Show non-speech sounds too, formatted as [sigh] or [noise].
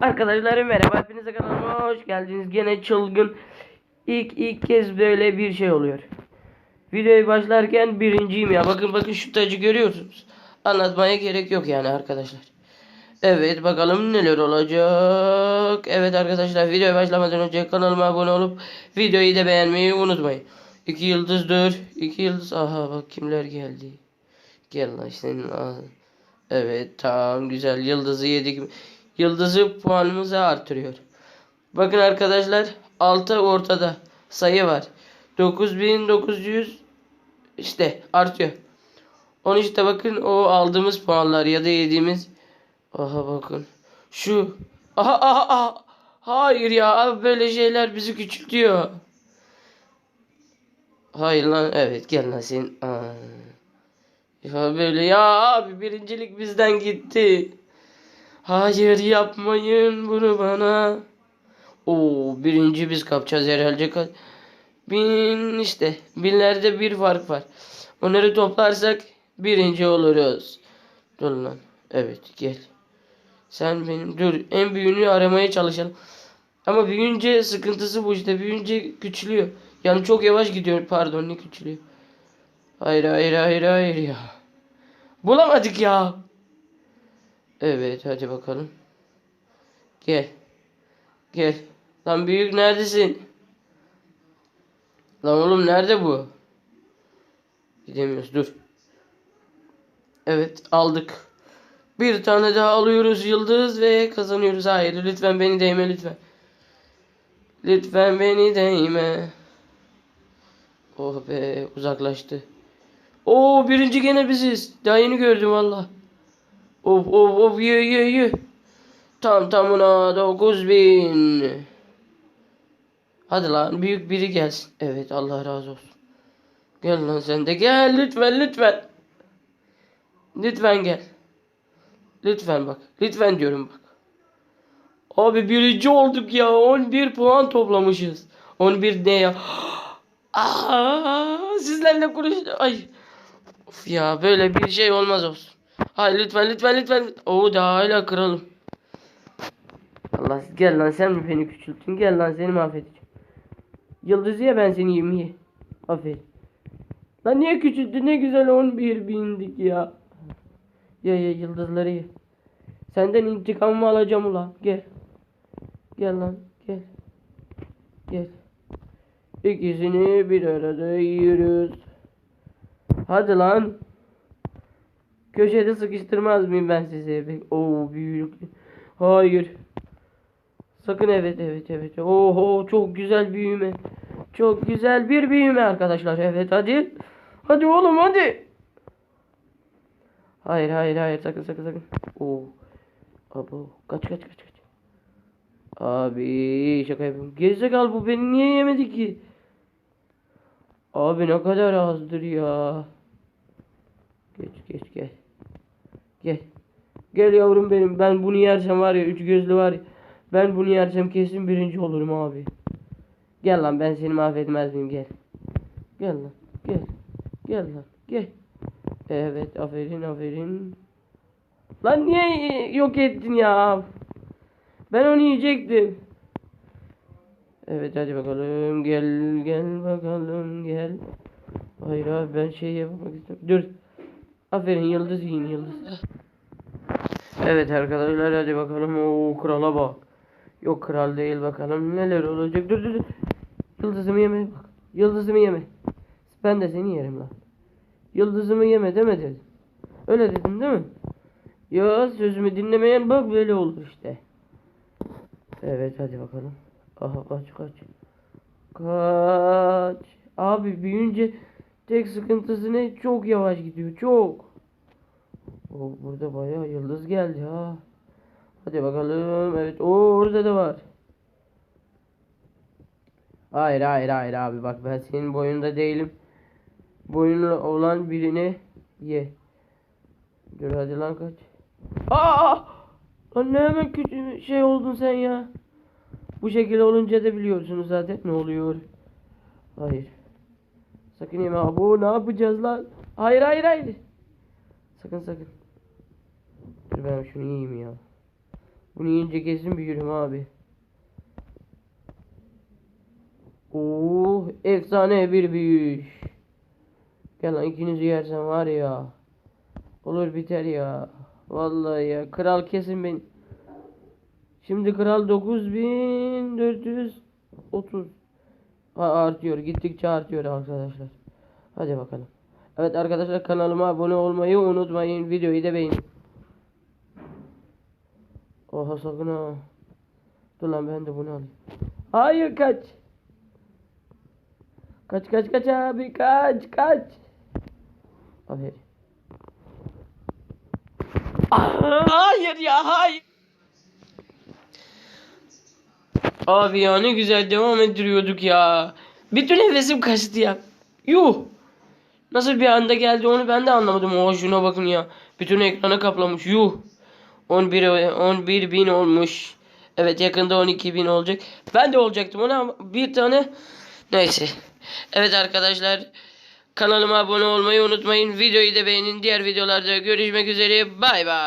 Arkadaşlar merhaba hepinize kanalıma hoş geldiniz. Gene çılgın ilk ilk kez böyle bir şey oluyor. Videoyu başlarken birinciyim ya. Bakın bakın şu tacı görüyorsunuz. Anlatmaya gerek yok yani arkadaşlar. Evet bakalım neler olacak. Evet arkadaşlar videoya başlamadan önce kanalıma abone olup videoyu da beğenmeyi unutmayın. İki yıldız dur. İki yıldız. Aha bak kimler geldi. Gel lan senin. Evet tamam güzel yıldızı yedik. Yıldızı puanımızı artırıyor. Bakın arkadaşlar 6 ortada sayı var. 9900 işte artıyor. 13'te bakın o aldığımız puanlar ya da yediğimiz aha bakın şu aha aha aha hayır ya abi böyle şeyler bizi küçültüyor. Hayır lan evet gel lan sen. Aa. Ya böyle ya abi birincilik bizden gitti. Hayır yapmayın bunu bana. Oo birinci biz kapacağız herhalde. Bin işte binlerde bir fark var. Onları toplarsak birinci oluruz. Dur lan. Evet gel. Sen benim dur en büyüğünü aramaya çalışalım. Ama büyüyünce sıkıntısı bu işte. Büyüyünce küçülüyor. Yani çok yavaş gidiyor. Pardon ne küçülüyor. Hayır hayır hayır hayır ya. Bulamadık ya. Evet hadi bakalım. Gel. Gel. Lan büyük neredesin? Lan oğlum nerede bu? Gidemiyoruz dur. Evet aldık. Bir tane daha alıyoruz yıldız ve kazanıyoruz. Hayır lütfen beni değme lütfen. Lütfen beni değme. Oh be uzaklaştı. Oo birinci gene biziz. Daha yeni gördüm valla. Of of of ye ye ye. Tam tamına 9000. Hadi lan büyük biri gelsin. Evet Allah razı olsun. Gel lan sen de gel lütfen lütfen. Lütfen gel. Lütfen bak. Lütfen diyorum bak. Abi birinci olduk ya. 11 puan toplamışız. 11 ne ya? [gasps] Aa, sizlerle konuş. Ay. Of ya böyle bir şey olmaz olsun. Hayır lütfen lütfen lütfen. Oo daha hala kralım. Allah gel lan sen mi beni küçülttün? Gel lan seni mahvedeceğim. Yıldızı ya ben seni yiyeyim ye. Aferin. Lan niye küçülttü? Ne güzel 11 bindik ya. Ye ye yıldızları ye. Senden intikamımı alacağım ulan. Gel. Gel lan gel. Gel. İkisini bir arada yiyoruz. Hadi lan. Köşede sıkıştırmaz mıyım ben sizi? Oo büyük. Hayır. Sakın evet evet evet. Oho çok güzel büyüme. Çok güzel bir büyüme arkadaşlar. Evet hadi. Hadi oğlum hadi. Hayır hayır hayır sakın sakın sakın. Oo. Abo kaç kaç kaç kaç. Abi şaka yapıyorum. Gerizekalı bu beni niye yemedi ki? Abi ne kadar azdır ya. Geç geç gel. Gel. Gel yavrum benim. Ben bunu yersem var ya üç gözlü var ya. Ben bunu yersem kesin birinci olurum abi. Gel lan ben seni mahvetmez miyim gel. Gel lan gel. Gel lan gel. Evet aferin aferin. Lan niye yok ettin ya? Ben onu yiyecektim. Evet hadi bakalım gel gel bakalım gel. Hayır abi ben şey yapmak istemiyorum. Dur. Aferin yıldız yiyin yıldız. Evet arkadaşlar hadi bakalım o krala bak. Yok kral değil bakalım neler olacak. Dur dur dur. Yıldızımı yeme bak. Yıldızımı yeme. Ben de seni yerim lan. Yıldızımı yeme deme. Öyle dedim değil mi? Ya sözümü dinlemeyen bak böyle olur işte. Evet hadi bakalım. Aha kaç kaç. Kaç. Abi büyüyünce tek sıkıntısı ne? Çok yavaş gidiyor. Çok. O burada bayağı yıldız geldi ha. Hadi bakalım. Evet. O orada da var. Hayır hayır hayır abi bak ben senin boyunda değilim. Boyunlu olan birini ye. Dur hadi lan kaç. Aa! Lan ne hemen kötü şey oldun sen ya. Bu şekilde olunca da biliyorsunuz zaten ne oluyor. Hayır. Sakın yeme abi. Ne yapacağız lan? Hayır hayır hayır. Sakın sakın. Dur ben şunu yiyeyim ya. Bunu yiyince kesin büyürüm abi. Oo, efsane bir büyüş. Gel lan ikinizi yersen var ya. Olur biter ya. Vallahi ya. Kral kesin ben. Şimdi kral 9430 Ha, artıyor. Gittikçe artıyor arkadaşlar. Hadi bakalım. Evet arkadaşlar kanalıma abone olmayı unutmayın. Videoyu da beğenin. Oha sakın ha. Dur lan ben de bunu alayım. Hayır kaç. Kaç kaç kaç abi kaç kaç. Aferin. Hayır ya hayır. Abi ya ne güzel devam ettiriyorduk ya. Bütün hevesim kaçtı ya. Yuh. Nasıl bir anda geldi onu ben de anlamadım. Oha şuna bakın ya. Bütün ekranı kaplamış. Yuh. 11 11 bin olmuş. Evet yakında 12 bin olacak. Ben de olacaktım ona bir tane neyse. Evet arkadaşlar kanalıma abone olmayı unutmayın. Videoyu da beğenin. Diğer videolarda görüşmek üzere. Bay bay.